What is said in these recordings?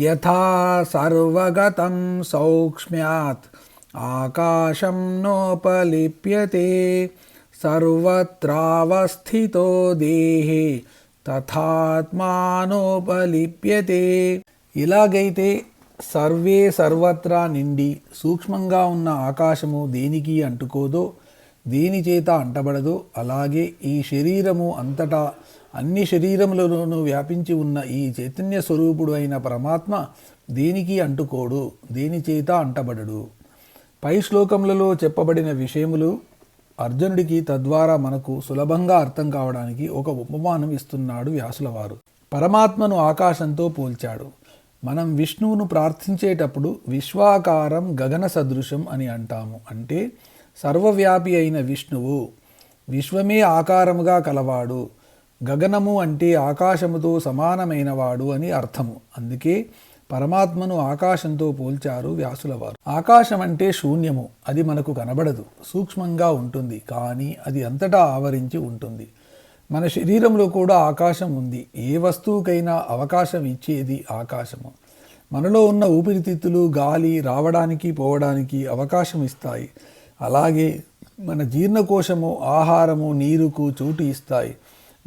యథా సర్వగతం సౌక్ష్మ్యాత్ ఆకాశం నోపలిప్యతే సర్వత్రావస్థితో దేహే తథాత్మానోపలిప్యతే ఇలాగైతే సర్వే సర్వత్రా నిండి సూక్ష్మంగా ఉన్న ఆకాశము దేనికి అంటుకోదో దేని చేత అలాగే ఈ శరీరము అంతటా అన్ని శరీరములలోనూ వ్యాపించి ఉన్న ఈ చైతన్య స్వరూపుడు అయిన పరమాత్మ దేనికి అంటుకోడు. దేని చేత అంటబడడు. పై శ్లోకములలో చెప్పబడిన విషయములు అర్జునుడికి తద్వారా మనకు సులభంగా అర్థం కావడానికి ఒక ఉపమానం ఇస్తున్నాడు వ్యాసులవారు. పరమాత్మను ఆకాశంతో పోల్చాడు. మనం విష్ణువును ప్రార్థించేటప్పుడు విశ్వాకారం గగన సదృశం అని అంటాము. అంటే సర్వవ్యాపి అయిన విష్ణువు విశ్వమే ఆకారముగా కలవాడు గగనము అంటే ఆకాశముతో సమానమైనవాడు అని అర్థము. అందుకే పరమాత్మను ఆకాశంతో పోల్చారు వ్యాసుల వారు ఆకాశం అంటే శూన్యము అది మనకు కనబడదు సూక్ష్మంగా ఉంటుంది కానీ అది అంతటా ఆవరించి ఉంటుంది. మన శరీరంలో కూడా ఆకాశం ఉంది ఏ వస్తువుకైనా అవకాశం ఇచ్చేది ఆకాశము. మనలో ఉన్న ఊపిరితిత్తులు గాలి రావడానికి పోవడానికి అవకాశం ఇస్తాయి. అలాగే మన జీర్ణకోశము ఆహారము నీరుకు చోటు ఇస్తాయి.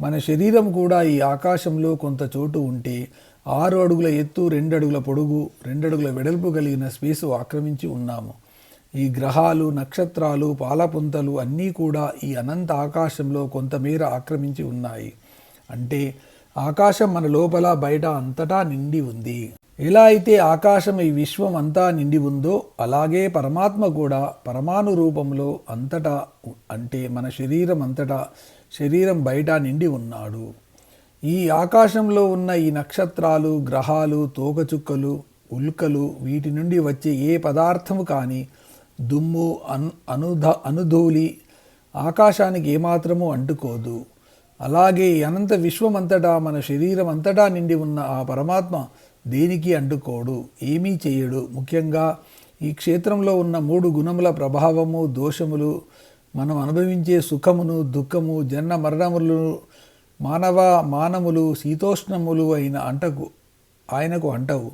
మన శరీరం కూడా ఈ ఆకాశంలో కొంత చోటు ఉంటే ఆరు అడుగుల ఎత్తు రెండు అడుగుల పొడుగు రెండు అడుగుల వెడల్పు కలిగిన స్పేసు ఆక్రమించి ఉన్నాము. ఈ గ్రహాలు నక్షత్రాలు పాలపుంతలు అన్నీ కూడా ఈ అనంత ఆకాశంలో కొంతమేర ఆక్రమించి ఉన్నాయి. అంటే ఆకాశం మన లోపల బయట అంతటా నిండి ఉంది. ఎలా అయితే ఆకాశం ఈ విశ్వం అంతా నిండి ఉందో అలాగే పరమాత్మ కూడా పరమాణు రూపంలో అంతటా అంటే మన శరీరం అంతటా శరీరం బయట నిండి ఉన్నాడు. ఈ ఆకాశంలో ఉన్న ఈ నక్షత్రాలు గ్రహాలు తోకచుక్కలు ఉల్కలు వీటి నుండి వచ్చే ఏ పదార్థము కానీ దుమ్ము అను అనుధ అనుధూలి ఆకాశానికి ఏమాత్రము అంటుకోదు. అలాగే ఈ అనంత విశ్వమంతటా మన శరీరం అంతటా నిండి ఉన్న ఆ పరమాత్మ దేనికి అంటుకోడు? ఏమీ చేయడు. ముఖ్యంగా ఈ క్షేత్రంలో ఉన్న మూడు గుణముల ప్రభావము దోషములు మనం అనుభవించే సుఖమును దుఃఖము జన్మ మరణములు మానవ మానములు శీతోష్ణములు అయిన అంటకు ఆయనకు అంటవు.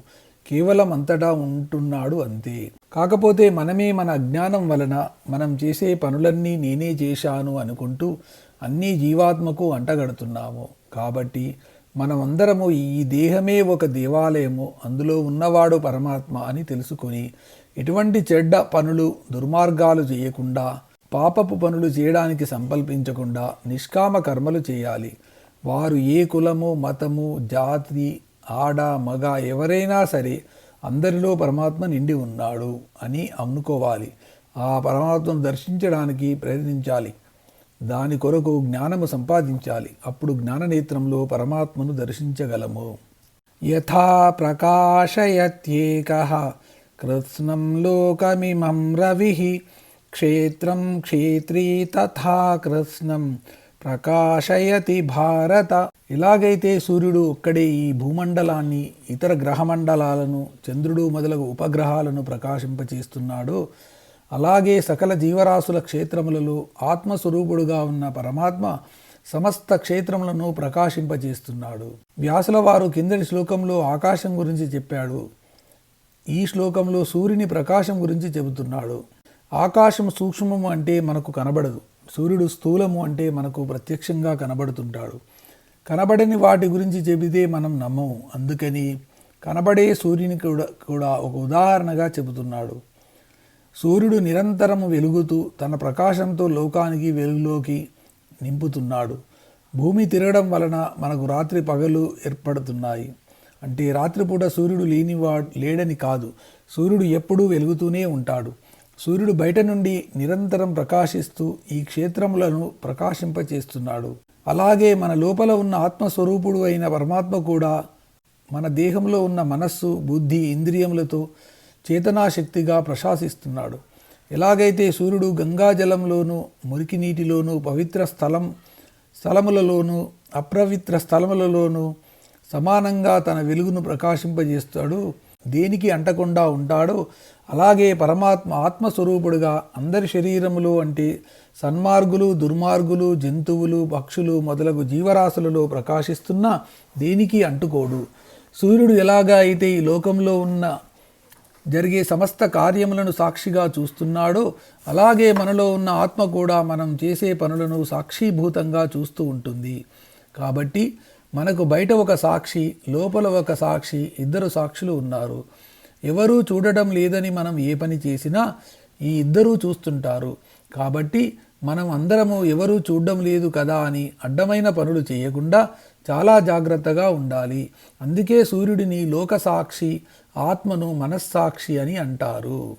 కేవలం అంతటా ఉంటున్నాడు అంతే. కాకపోతే మనమే మన అజ్ఞానం వలన మనం చేసే పనులన్నీ నేనే చేశాను అనుకుంటూ అన్నీ జీవాత్మకు అంటగడుతున్నాము. కాబట్టి మనమందరము ఈ దేహమే ఒక దేవాలయము అందులో ఉన్నవాడు పరమాత్మ అని తెలుసుకొని ఎటువంటి చెడ్డ పనులు దుర్మార్గాలు చేయకుండా పాపపు పనులు చేయడానికి సంకల్పించకుండా నిష్కామ కర్మలు చేయాలి. వారు ఏ కులము మతము జాతి ఆడ మగ ఎవరైనా సరే అందరిలో పరమాత్మ నిండి ఉన్నాడు అని అనుకోవాలి ఆ పరమాత్మను దర్శించడానికి ప్రయత్నించాలి. దాని కొరకు జ్ఞానము సంపాదించాలి. అప్పుడు జ్ఞాననేత్రంలో పరమాత్మను దర్శించగలము. యథా ప్రకాశయత్యేక. కృత్స్నం లోకమిమం రవి. క్షేత్రం క్షేత్రీ తథా కృత్స్నం. ప్రకాశయతి భారత. ఎలాగైతే సూర్యుడు ఒక్కడే ఈ భూమండలాన్ని ఇతర గ్రహమండలాలను చంద్రుడు మొదలగు ఉపగ్రహాలను ప్రకాశింపచేస్తున్నాడో. అలాగే సకల జీవరాశుల క్షేత్రములలో ఆత్మస్వరూపుడుగా ఉన్న పరమాత్మ సమస్త క్షేత్రములను ప్రకాశింపజేస్తున్నాడు. వ్యాసుల వారు కిందటి శ్లోకంలో ఆకాశం గురించి చెప్పాడు. ఈ శ్లోకంలో సూర్యుని ప్రకాశం గురించి చెబుతున్నాడు. ఆకాశం సూక్ష్మము అంటే మనకు కనబడదు. సూర్యుడు స్థూలము అంటే మనకు ప్రత్యక్షంగా కనబడుతుంటాడు. కనబడని వాటి గురించి చెబితే మనం నమ్మము. అందుకని కనబడే సూర్యుని కూడా కూడా ఒక ఉదాహరణగా చెబుతున్నాడు. సూర్యుడు నిరంతరము వెలుగుతూ తన ప్రకాశంతో లోకానికి వెలుగులోకి నింపుతున్నాడు. భూమి తిరగడం వలన మనకు రాత్రి పగలు ఏర్పడుతున్నాయి. అంటే రాత్రిపూట సూర్యుడు లేనివా లేడని కాదు. సూర్యుడు ఎప్పుడూ వెలుగుతూనే ఉంటాడు. సూర్యుడు బయట నుండి నిరంతరం ప్రకాశిస్తూ ఈ క్షేత్రములను ప్రకాశింపచేస్తున్నాడు. అలాగే మన లోపల ఉన్న ఆత్మస్వరూపుడు అయిన పరమాత్మ కూడా మన దేహంలో ఉన్న మనస్సు బుద్ధి ఇంద్రియములతో చేతనాశక్తిగా ప్రశాసిస్తున్నాడు. ఎలాగైతే సూర్యుడు గంగాజలంలోనూ మురికి నీటిలోనూ పవిత్ర స్థలం స్థలములలోనూ అప్రవిత్ర స్థలములలోనూ సమానంగా తన వెలుగును ప్రకాశింపజేస్తాడు దేనికి అంటకుండా ఉంటాడో అలాగే పరమాత్మ ఆత్మస్వరూపుడుగా అందరి శరీరములు అంటే సన్మార్గులు దుర్మార్గులు జంతువులు పక్షులు మొదలగు జీవరాశులలో ప్రకాశిస్తున్న దేనికి అంటుకోడు? సూర్యుడు ఎలాగా అయితే ఈ లోకంలో ఉన్న జరిగే సమస్త కార్యములను సాక్షిగా చూస్తున్నాడో. అలాగే మనలో ఉన్న ఆత్మ కూడా మనం చేసే పనులను సాక్షిభూతంగా చూస్తూ ఉంటుంది. కాబట్టి మనకు బయట ఒక సాక్షి లోపల ఒక సాక్షి ఇద్దరు సాక్షులు ఉన్నారు. ఎవరూ చూడటం లేదని మనం ఏ పని చేసినా ఈ ఇద్దరూ చూస్తుంటారు. కాబట్టి మనం అందరము ఎవరూ చూడడం లేదు కదా అని అడ్డమైన పనులు చేయకుండా చాలా జాగ్రత్తగా ఉండాలి. అందుకే సూర్యుడిని లోక సాక్షి ఆత్మను మనస్సాక్షి అని అంటారు.